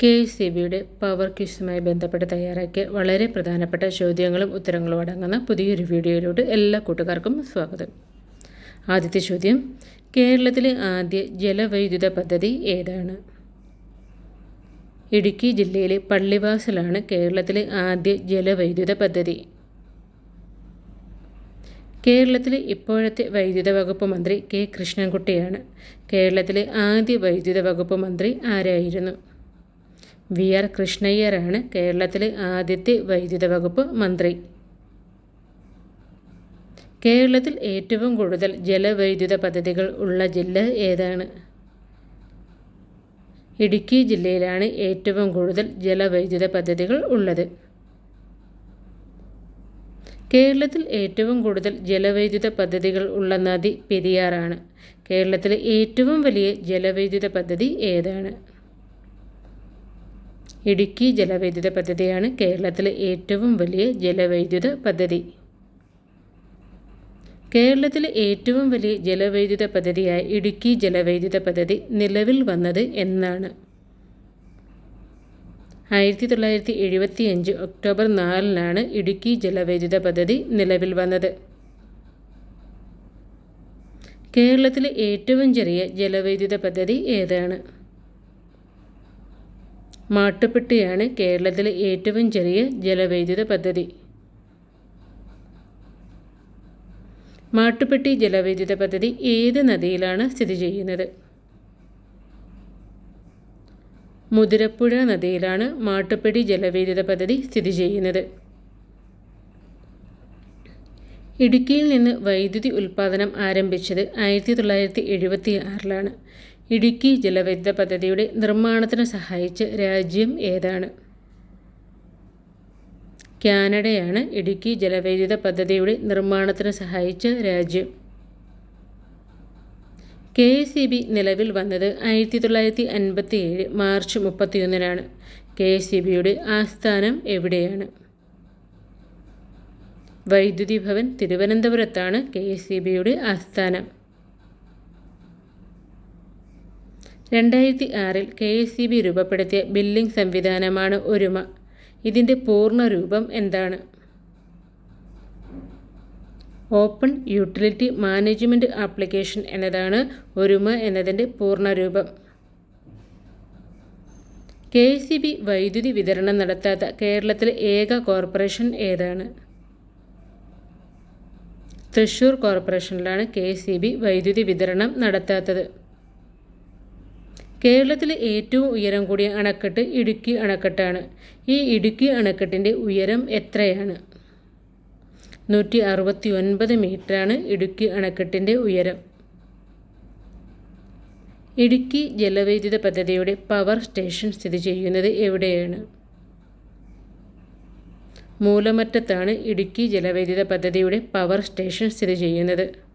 K S C ബിയുടെ power ക്വിസുമായി ബന്ധപ്പെട്ട് തയ്യാറാക്കിയ വളരെ പ്രധാനപ്പെട്ട ചോദ്യങ്ങളും ഉത്തരങ്ങളും അടങ്ങുന്ന പുതിയൊരു വീഡിയോയിലോട്ട് എല്ലാ കൂട്ടുകാർക്കും സ്വാഗതം. ആദ്യത്തെ ചോദ്യം കേരളത്തിലെ ആദ്യ ജലവൈദ്യുത പദ്ധതി ഏതാണ്? ഇടുക്കി ജില്ലയിലെ പള്ളിവാസലാണ് കേരളത്തിലെ ആദ്യ ജലവൈദ്യുത പദ്ധതി. കേരളത്തിലെ ഇപ്പോഴത്തെ വൈദ്യുത വകുപ്പ് മന്ത്രി കെ കൃഷ്ണൻകുട്ടിയാണ്. കേരളത്തിലെ ആദ്യ വൈദ്യുത വകുപ്പ് മന്ത്രി ആരായിരുന്നു? വി ആർ കൃഷ്ണയ്യറാണ് കേരളത്തിലെ ആദ്യത്തെ വൈദ്യുത വകുപ്പ് മന്ത്രി. കേരളത്തിൽ ഏറ്റവും കൂടുതൽ ജലവൈദ്യുത പദ്ധതികൾ ഉള്ള ജില്ല ഏതാണ്? ഇടുക്കി ജില്ലയിലാണ് ഏറ്റവും കൂടുതൽ ജലവൈദ്യുത പദ്ധതികൾ ഉള്ളത്. കേരളത്തിൽ ഏറ്റവും കൂടുതൽ ജലവൈദ്യുത പദ്ധതികൾ ഉള്ള നദി പെരിയാറാണ്. കേരളത്തിലെ ഏറ്റവും വലിയ ജലവൈദ്യുത പദ്ധതി ഏതാണ്? ഇടുക്കി ജലവൈദ്യുത പദ്ധതിയാണ് കേരളത്തിലെ ഏറ്റവും വലിയ ജലവൈദ്യുത പദ്ധതി. കേരളത്തിലെ ഏറ്റവും വലിയ ജലവൈദ്യുത പദ്ധതിയായ ഇടുക്കി ജലവൈദ്യുത പദ്ധതി നിലവിൽ വന്നത് എന്നാണ്. ആയിരത്തി തൊള്ളായിരത്തി എഴുപത്തി അഞ്ച് ഒക്ടോബർ നാലിനാണ് ഇടുക്കി ജലവൈദ്യുത പദ്ധതി നിലവിൽ വന്നത്. കേരളത്തിലെ ഏറ്റവും ചെറിയ ജലവൈദ്യുത പദ്ധതി ഏതാണ്? മാട്ടുപ്പെട്ടിയാണ് കേരളത്തിലെ ഏറ്റവും ചെറിയ ജലവൈദ്യുത പദ്ധതി. മാട്ടുപ്പെട്ടി ജലവൈദ്യുത പദ്ധതി ഏത് നദിയിലാണ് സ്ഥിതി ചെയ്യുന്നത്? മുതിരപ്പുഴ നദിയിലാണ് മാട്ടുപ്പെട്ടി ജലവൈദ്യുത പദ്ധതി സ്ഥിതി ചെയ്യുന്നത്. ഇടുക്കിയിൽ നിന്ന് വൈദ്യുതി ഉൽപ്പാദനം ആരംഭിച്ചത് ആയിരത്തി തൊള്ളായിരത്തി എഴുപത്തി ആറിലാണ് ഇടുക്കി ജലവൈദ്യുത പദ്ധതിയുടെ നിർമ്മാണത്തിന് സഹായിച്ച രാജ്യം ഏതാണ്? കാനഡയാണ് ഇടുക്കി ജലവൈദ്യുത പദ്ധതിയുടെ നിർമ്മാണത്തിന് സഹായിച്ച രാജ്യം. കെ എസ് ബി നിലവിൽ വന്നത് ആയിരത്തി തൊള്ളായിരത്തി അൻപത്തി ഏഴ് മാർച്ച് മുപ്പത്തിയൊന്നിനാണ്. കെ എസ് ഇ ബിയുടെ ആസ്ഥാനം എവിടെയാണ്? വൈദ്യുതി ഭവൻ തിരുവനന്തപുരത്താണ് കെ എസ് ഇ ബിയുടെ ആസ്ഥാനം. രണ്ടായിരത്തി ആറിൽ കെ എസ് സി ബി രൂപപ്പെടുത്തിയ ബില്ലിംഗ് സംവിധാനമാണ് ഒരുമ. ഇതിന്റെ പൂർണ രൂപം എന്താണ്? ഓപ്പൺ യൂട്ടിലിറ്റി മാനേജ്മെന്റ് ആപ്ലിക്കേഷൻ എന്നതാണ് ഒരുമ എന്നതിന്റെ പൂർണരൂപം. കെ എസ് സി ബി വൈദ്യുതി വിതരണം നടത്താത്ത കേരളത്തിലെ ഏക കോർപ്പറേഷൻ ഏതാണ്? തൃശ്ശൂർ കോർപ്പറേഷനിലാണ് കെ എസ് സി ബി വൈദ്യുതി വിതരണം നടത്താത്തത്. കേരളത്തിലെ ഏറ്റവും ഉയരം കൂടിയ അണക്കെട്ട് ഇടുക്കി അണക്കെട്ടാണ്. ഈ ഇടുക്കി അണക്കെട്ടിന്റെ ഉയരം എത്രയാണ്? നൂറ്റി അറുപത്തി ഒൻപത് മീറ്ററാണ് ഇടുക്കി അണക്കെട്ടിന്റെ ഉയരം. ഇടുക്കി ജലവൈദ്യുത പദ്ധതിയുടെ പവർ സ്റ്റേഷൻ സ്ഥിതി ചെയ്യുന്നത് എവിടെയാണ്? മൂലമറ്റത്താണ് ഇടുക്കി ജലവൈദ്യുത പദ്ധതിയുടെ പവർ സ്റ്റേഷൻ സ്ഥിതി ചെയ്യുന്നത്.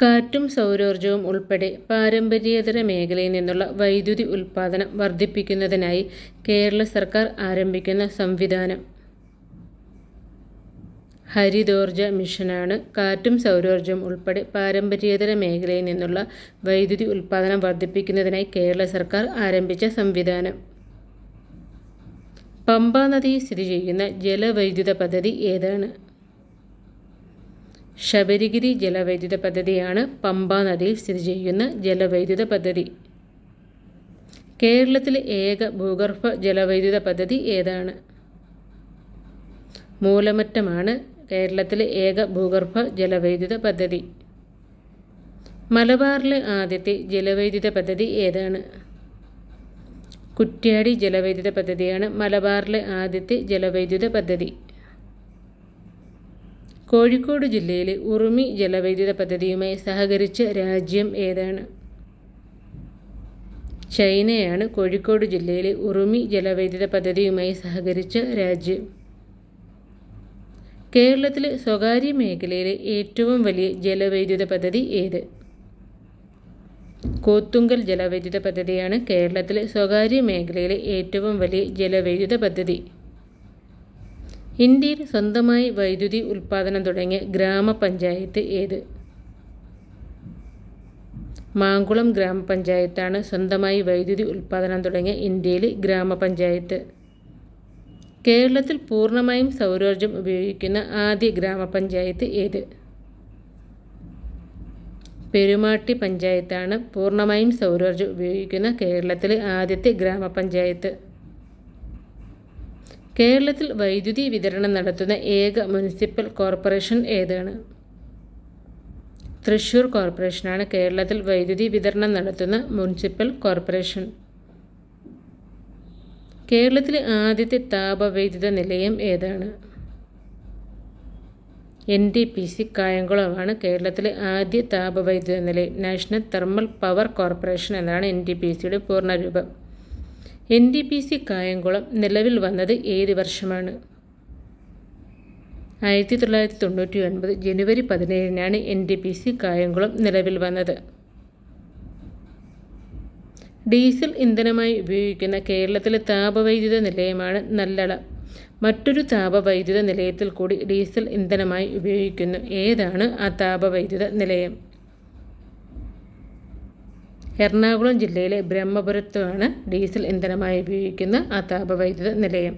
കാറ്റും സൗരോർജവും ഉൾപ്പെടെ പാരമ്പര്യേതര മേഖലയിൽ നിന്നുള്ള വൈദ്യുതി ഉൽപ്പാദനം വർദ്ധിപ്പിക്കുന്നതിനായി കേരള സർക്കാർ ആരംഭിക്കുന്ന സംവിധാനം. ഹരിതോർജ മിഷനാണ്. കാറ്റും സൗരോർജവും ഉൾപ്പെടെ പാരമ്പര്യേതര മേഖലയിൽ നിന്നുള്ള വൈദ്യുതി ഉൽപ്പാദനം വർദ്ധിപ്പിക്കുന്നതിനായി കേരള സർക്കാർ ആരംഭിച്ച സംവിധാനം. പമ്പാ നദിയിൽ സ്ഥിതി ചെയ്യുന്ന ജലവൈദ്യുത പദ്ധതി ഏതാണ്? ശബരിഗിരി ജലവൈദ്യുത പദ്ധതിയാണ് പമ്പാ നദിയിൽ സ്ഥിതി ചെയ്യുന്ന ജലവൈദ്യുത പദ്ധതി. കേരളത്തിലെ ഏക ഭൂഗർഭ ജലവൈദ്യുത പദ്ധതി ഏതാണ്? മൂലമറ്റമാണ് കേരളത്തിലെ ഏക ഭൂഗർഭ ജലവൈദ്യുത പദ്ധതി. മലബാറിലെ ആദ്യത്തെ ജലവൈദ്യുത പദ്ധതി ഏതാണ്? കുറ്റ്യാടി ജലവൈദ്യുത പദ്ധതിയാണ് മലബാറിലെ ആദ്യത്തെ ജലവൈദ്യുത പദ്ധതി. കോഴിക്കോട് ജില്ലയിലെ ഉറുമി ജലവൈദ്യുത പദ്ധതിയുമായി സഹകരിച്ച രാജ്യം ഏതാണ്? ചൈനയാണ് കോഴിക്കോട് ജില്ലയിലെ ഉറുമി ജലവൈദ്യുത പദ്ധതിയുമായി സഹകരിച്ച രാജ്യം. കേരളത്തിലെ സ്വകാര്യ മേഖലയിലെ ഏറ്റവും വലിയ ജലവൈദ്യുത പദ്ധതി ഏത്? കോത്തുങ്കൽ ജലവൈദ്യുത പദ്ധതിയാണ് കേരളത്തിലെ സ്വകാര്യ മേഖലയിലെ ഏറ്റവും വലിയ ജലവൈദ്യുത പദ്ധതി. ഇന്ത്യയിൽ സ്വന്തമായി വൈദ്യുതി ഉൽപ്പാദനം തുടങ്ങിയ ഗ്രാമപഞ്ചായത്ത് ഏത്? മാങ്കുളം ഗ്രാമപഞ്ചായത്താണ് സ്വന്തമായി വൈദ്യുതി ഉൽപ്പാദനം തുടങ്ങിയ ഇന്ത്യയിലെ ഗ്രാമപഞ്ചായത്ത്. കേരളത്തിൽ പൂർണമായും സൗരോർജം ഉപയോഗിക്കുന്ന ആദ്യ ഗ്രാമപഞ്ചായത്ത് ഏത്? പെരുമാട്ടി പഞ്ചായത്താണ് പൂർണമായും സൗരോർജം ഉപയോഗിക്കുന്ന കേരളത്തിലെ ആദ്യത്തെ ഗ്രാമപഞ്ചായത്ത്. കേരളത്തിൽ വൈദ്യുതി വിതരണം നടത്തുന്ന ഏക മുനിസിപ്പൽ കോർപ്പറേഷൻ ഏതാണ്? തൃശ്ശൂർ കോർപ്പറേഷനാണ് കേരളത്തിൽ വൈദ്യുതി വിതരണം നടത്തുന്ന മുനിസിപ്പൽ കോർപ്പറേഷൻ. കേരളത്തിലെ ആദ്യത്തെ താപവൈദ്യുത നിലയം ഏതാണ്? എൻ ഡി പി സി കായംകുളമാണ് കേരളത്തിലെ ആദ്യ താപവൈദ്യുത നിലയം. നാഷണൽ തെർമൽ പവർ കോർപ്പറേഷൻ എന്നാണ് എൻ ഡി പി സിയുടെ പൂർണരൂപം N D P C Kayamkulam നിലവിൽ വന്നത് ഏത് വർഷമാണ്? ആയിരത്തി തൊള്ളായിരത്തി തൊണ്ണൂറ്റി ഒൻപത് ജനുവരി പതിനേഴിനാണ് N T P C Kayamkulam നിലവിൽ വന്നത്. ഡീസൽ ഇന്ധനമായി ഉപയോഗിക്കുന്ന കേരളത്തിലെ താപവൈദ്യുത നിലയമാണ് നല്ലള. മറ്റൊരു താപവൈദ്യുത നിലയത്തിൽ കൂടി ഡീസൽ ഇന്ധനമായി ഉപയോഗിക്കുന്നു. ഏതാണ് ആ താപവൈദ്യുത നിലയം? എറണാകുളം ജില്ലയിലെ ബ്രഹ്മപുരത്തുമാണ് ഡീസൽ ഇന്ധനമായി ഉപയോഗിക്കുന്ന ആ താപവൈദ്യുത നിലയം.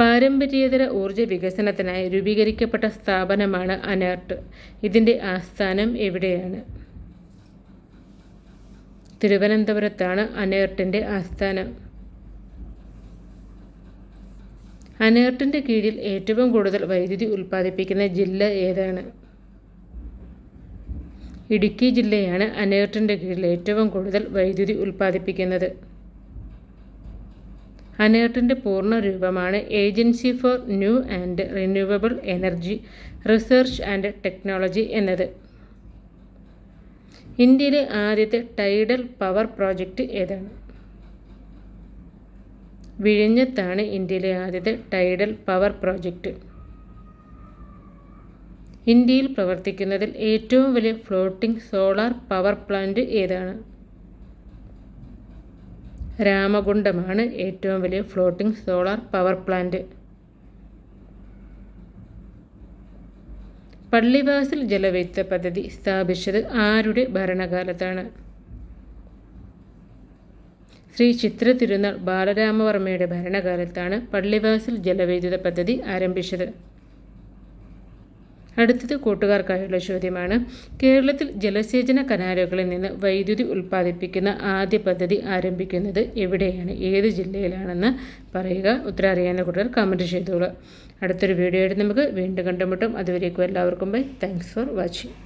പാരമ്പര്യേതര ഊർജ വികസനത്തിനായി രൂപീകരിക്കപ്പെട്ട സ്ഥാപനമാണ് അനേർട്ട്. ഇതിന്റെ ആസ്ഥാനം എവിടെയാണ്? തിരുവനന്തപുരത്താണ് അനേർട്ടിന്റെ ആസ്ഥാനം. അനേർട്ടിന്റെ കീഴിൽ ഏറ്റവും കൂടുതൽ വൈദ്യുതി ഉൽപ്പാദിപ്പിക്കുന്ന ജില്ല ഏതാണ്? ഇടുക്കി ജില്ലയാണ് അനേർട്ടിന്റെ കീഴിൽ ഏറ്റവും കൂടുതൽ വൈദ്യുതി ഉൽപ്പാദിപ്പിക്കുന്നത്. അനേർട്ടിന്റെ പൂർണ രൂപമാണ് agency for new and renewable energy research and technology എന്നത്. ഇന്ത്യയിലെ ആദ്യത്തെ ടൈഡൽ പവർ പ്രോജക്റ്റ് ഏതാണ്? വിഴിഞ്ഞത്താണ് ഇന്ത്യയിലെ ആദ്യത്തെ ടൈഡൽ പവർ പ്രോജക്റ്റ് ഇന്ത്യയിൽ പ്രവർത്തിക്കുന്നതിൽ ഏറ്റവും വലിയ ഫ്ലോട്ടിംഗ് സോളാർ പവർ പ്ലാന്റ് ഏതാണ്? രാമകുണ്ടമാണ് ഏറ്റവും വലിയ floating solar power plant Pallivasal ജലവൈദ്യുത പദ്ധതി സ്ഥാപിച്ചത് ആരുടെ ഭരണകാലത്താണ്? ശ്രീ ചിത്ര തിരുനാൾ ബാലരാമവർമ്മയുടെ ഭരണകാലത്താണ് പള്ളിവാസൽ ജലവൈദ്യുത പദ്ധതി ആരംഭിച്ചത്. അടുത്തത് കൂട്ടുകാർക്കായുള്ള ചോദ്യമാണ്. കേരളത്തിൽ ജലസേചന കനാലുകളിൽ നിന്ന് വൈദ്യുതി ഉൽപ്പാദിപ്പിക്കുന്ന ആദ്യ പദ്ധതി ആരംഭിക്കുന്നത് എവിടെയാണ്? ഏത് ജില്ലയിലാണെന്ന് പറയുക. ഉത്തരം അറിയാവുന്ന കൂട്ടുകാർ കമന്റ് ചെയ്തോളൂ. അടുത്തൊരു വീഡിയോ ആയിട്ട് നമുക്ക് വീണ്ടും കണ്ടുമുട്ടും. അതുവരേക്കും എല്ലാവർക്കും ബൈ താങ്ക്സ് ഫോർ വാച്ചിങ്